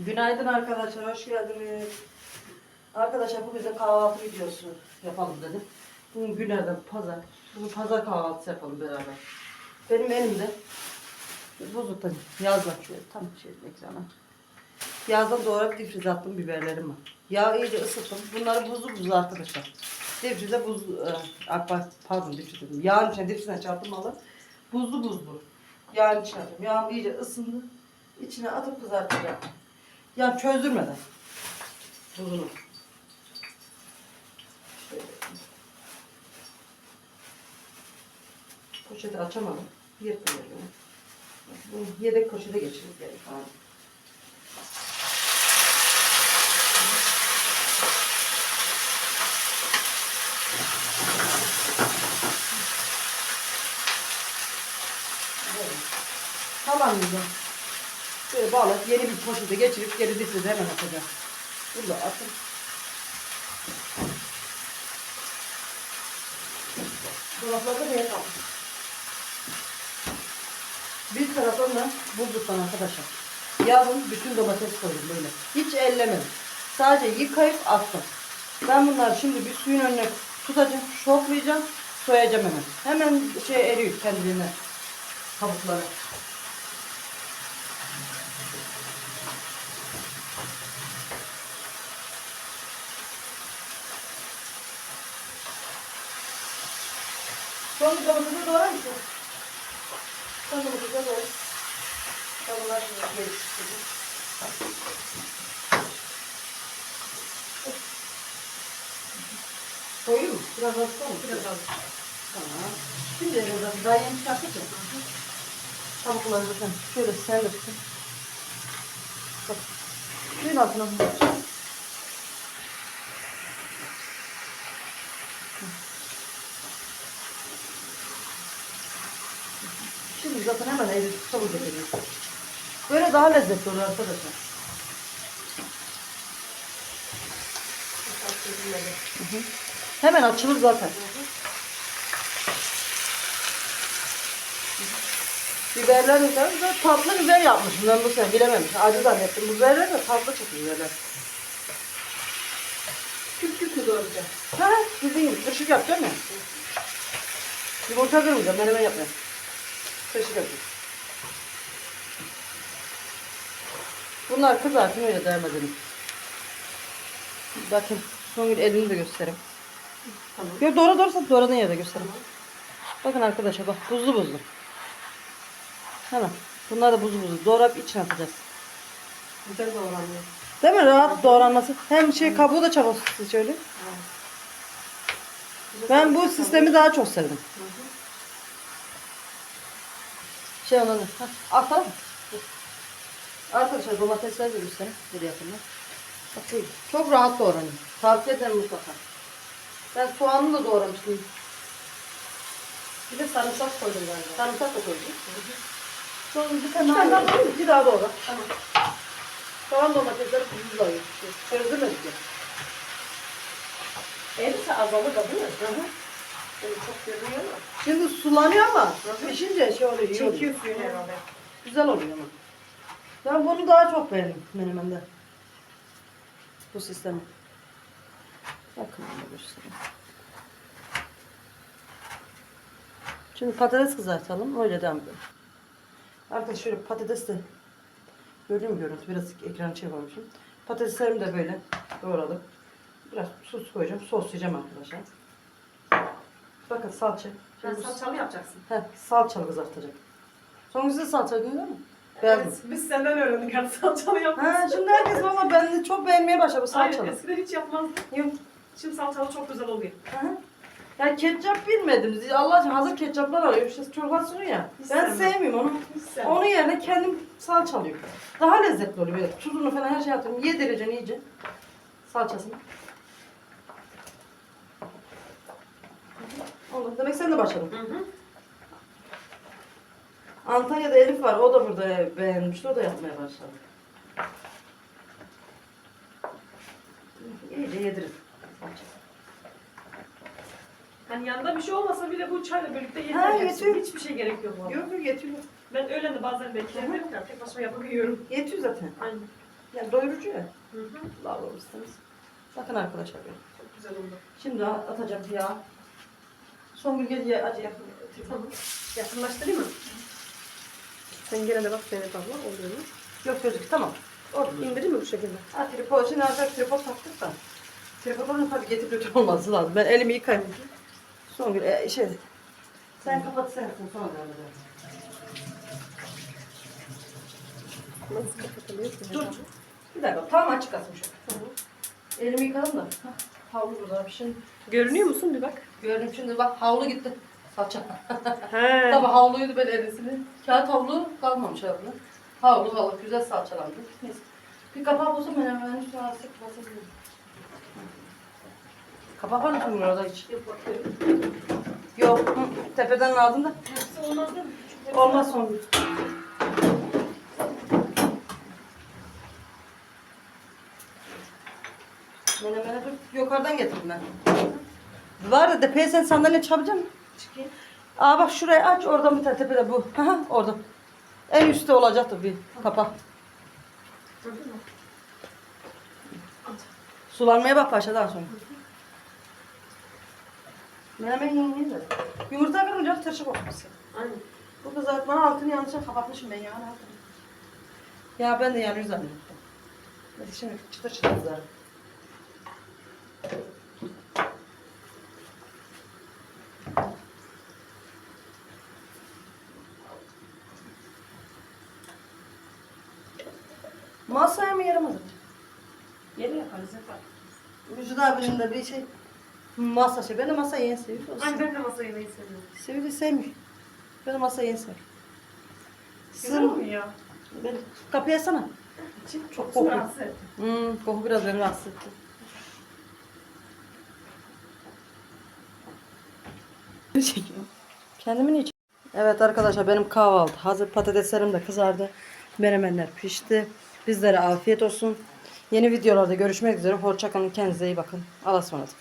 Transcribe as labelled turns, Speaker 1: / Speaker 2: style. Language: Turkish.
Speaker 1: Günaydın arkadaşlar, hoş geldiniz. Arkadaşlar bugün de kahvaltı videosu yapalım dedim. Bugün günlerden pazar. Bugün pazar kahvaltısı yapalım beraber. Benim elimde buzlukta yaz var şöyle tam şey ekrana. Yazdan doğrayıp difrize attım biberlerim var. İyice ısıttım. Bunları buzlu buzlu arkadaşlar. Difrize buz, e, pardon difrize dedim. Yağın içine difrize çarptım alı. Buzlu buzlu. Yağın içine attım. Yağım iyice ısındı. İçine atıp kızartacağım. Yani çözdürmeden. Şöyle. Poşeti açamadım. Yırtmıyorum. Bu yedek poşete geçiririz gerek. Tamam güzel. Böyle bağlayıp yeni bir poşete geçirip geri difrize hemen atacağım. Burada atın. Dolaplarda ne kalmış? Bir taraftan da bulduktan arkadaşlar. Yazın bütün domates koydum böyle. Hiç ellemedim. Sadece yıkayıp attım. Ben bunları şimdi bir suyun önüne tutacağım, şoklayacağım, soyacağım hemen. Hemen şey eriyor kendiliğine kabukları. Son domatesi doğrar mısın? Son domatesi doğrar. Geri çıkacağım. Koyayım mı? Biraz az koy mu? Biraz az. Tamam. Şimdi biraz daha yeni çıkarttık ya. Tavukları zaten şöyle serdirsin. Bak. Suyun altına bunu. Şimdi zaten hemen evi çabuk getiriyor. Böyle daha lezzetli oluyor arkadaşlar. Hı hı. Hemen açılır zaten. Biberler de tabii de tatlı biber yapmışım ben bu sene bilememiş. Acı zannettim. Biberler de tatlı çıkıyor biberler.
Speaker 2: Küp küp mü doğrayacağım?
Speaker 1: Ha, bildiğin gibi kırışık yapacağım ya. Yumurta kırmayacağım, menemen yapmayacağım. Yapacağım. Bunlar kızartın öyle devam edelim. Bakın son gün elini de göstereyim.
Speaker 2: Tamam.
Speaker 1: Yo, doğru doğru doğradığın yerde göstereyim. Bakın arkadaşlar bak buzlu buzlu. Hemen. Bunlar da buzlu buzlu. Doğrayıp içine atacağız.
Speaker 2: Güzel doğranıyor.
Speaker 1: Değil mi? Rahat doğranması. Hem şey kabuğu da çabuk şöyle. Ben bu sistemi daha çok sevdim. Şey olanı. Hah, At al. Arkadaşlar domatesleri de göstereyim. Bir yakından. Bak buyurun. Çok rahat doğranıyor. Tavsiye ederim mutlaka. Ben soğanını da doğramıştım.
Speaker 2: Bir de sarımsak koydum galiba.
Speaker 1: Sarımsak da koydum. Sonra bir tane daha. Bir daha doğra.
Speaker 2: Tamam.
Speaker 1: Soğan domatesleri buzlayıyor. Çözdürmedik ya.
Speaker 2: Erisi azalır da değil mi? Hı hı. Böyle çok görünüyor.
Speaker 1: Şimdi sulanıyor ama pişince şey oluyor. iyi oluyor.
Speaker 2: Çekiyor suyunu herhalde.
Speaker 1: Güzel oluyor ama. Ben bunu daha çok beğendim menemende. Bu sistemi. Bakın bunu göstereyim. Şimdi patates kızartalım. Öyle devam edelim. Arkadaşlar şöyle patates de görüyor mu görüntü? Biraz ekranı çevirmişim. Patateslerimi de böyle doğradım. Biraz tuz koyacağım. Soslayacağım arkadaşlar. Bakın salça.
Speaker 2: Sen
Speaker 1: Şimdi bu-
Speaker 2: yapacaksın.
Speaker 1: Heh, salçalı kızartacak. Son güzel salça değil mi? Beğendim.
Speaker 2: Evet, biz senden öğrendik artık salçalı
Speaker 1: Ha,
Speaker 2: yapmayı.
Speaker 1: şimdi herkes valla ben de çok beğenmeye başladı
Speaker 2: Aynen
Speaker 1: salçalı.
Speaker 2: eskiden hiç yapmazdık.
Speaker 1: Yok.
Speaker 2: Şimdi salçalı çok güzel oluyor.
Speaker 1: Hı hı. Ya ketçap bilmedim. Allah aşkına hazır ketçaplar alıyor. İşte çorbasını ya.
Speaker 2: Hiç
Speaker 1: ben
Speaker 2: sevmem.
Speaker 1: sevmiyorum onu.
Speaker 2: Hiç sevmem.
Speaker 1: Onun yerine kendim salça alıyorum. Daha lezzetli oluyor böyle. Tuzunu falan her şey atıyorum. Yedireceksin iyice. Salçasını. Olur. Demek sen de başladın.
Speaker 2: Hı hı.
Speaker 1: Antalya'da Elif var. O da burada beğenmişti. O da yapmaya başladı. İyice. Salçası.
Speaker 2: Hani yanında bir şey olmasa bile bu çayla birlikte
Speaker 1: Ha,
Speaker 2: yeter.
Speaker 1: yetiyor.
Speaker 2: Hiçbir şey gerek yok.
Speaker 1: Yok yok yetiyor.
Speaker 2: Ben öğlen de bazen beklerim ya tek başıma yapıp yiyorum.
Speaker 1: Yetiyor zaten.
Speaker 2: Aynen.
Speaker 1: Yani doyurucu ya.
Speaker 2: Hı hı.
Speaker 1: Lavabomuz Bakın arkadaşlar.
Speaker 2: Çok güzel oldu.
Speaker 1: Şimdi atacağım yağ. Son bir gece acı yapayım.
Speaker 2: Tamam. Yakınlaştırayım mı? Sen gene de bak Zeynep abla oluyor mu?
Speaker 1: Yok gözük tamam. Orada.
Speaker 2: İndireyim mi bu şekilde?
Speaker 1: Ha tripod için artık tripod taktık da. Tripodun tabii getirip götür olması lazım. Ben elimi yıkayayım. Son gün e, şey. Sen kapat sen sonra devam edelim.
Speaker 2: Nasıl kapatılıyor?
Speaker 1: Dur. Bir dakika tam açık atmış. Elimi yıkadım da. Hah, Havlu burada. Şimdi
Speaker 2: Görünüyor musun bir bak.
Speaker 1: gördüm şimdi bak havlu gitti. Saça.
Speaker 2: He.
Speaker 1: Tabii havluydu ben elisini. Kağıt havlu kalmamış havlu. Havlu havlu güzel salçalandı. Neyse. Bir kapak olsa ben hemen üstüne sık basabilirim. Kapak var mı şimdi orada hiç?
Speaker 2: Yok bakıyorum.
Speaker 1: Yok. Hı, tepeden lazım da.
Speaker 2: Olmaz değil mi?
Speaker 1: Olmaz son Menemene dur. Yukarıdan getirdim ben. Var da tepeye sen sandalye çabacaksın mı?
Speaker 2: Çıkayım.
Speaker 1: Aa bak şurayı aç oradan bir tane tepede bu. Aha orada. En üstte olacaktır bir kapak.
Speaker 2: Gördün mü?
Speaker 1: Sulanmaya bak başladan sonra. Menemen yiyin de. Yumurta kırınca tırşık olması.
Speaker 2: Aynen.
Speaker 1: Bu kızartmanın altını yanlışa kapatmışım ben ya. ne yapayım? Ya ben de yanıyor zannettim. Şimdi çıtır çıtır kızarım. Masaya mı yaramadı?
Speaker 2: Yeni yaparız yapar.
Speaker 1: Vücut abinin de bir şey masa şey. Ben de masa yeni seviyorum.
Speaker 2: Ay ben de masa yemeyi seviyorum.
Speaker 1: Seviyor sevmiyor. Ben de masa yeni seviyorum.
Speaker 2: Güzel olmuyor ya.
Speaker 1: Ben kapıyı açsana.
Speaker 2: İçim Çok
Speaker 1: kokuyor.
Speaker 2: rahatsız etti.
Speaker 1: Hmm, koku biraz beni rahatsız etti. Kendimi niye Evet arkadaşlar benim kahvaltı hazır patateslerim de kızardı. Menemenler pişti. Bizlere afiyet olsun. Yeni videolarda görüşmek üzere. Hoşçakalın. Kendinize iyi bakın. Allah'a ısmarladık.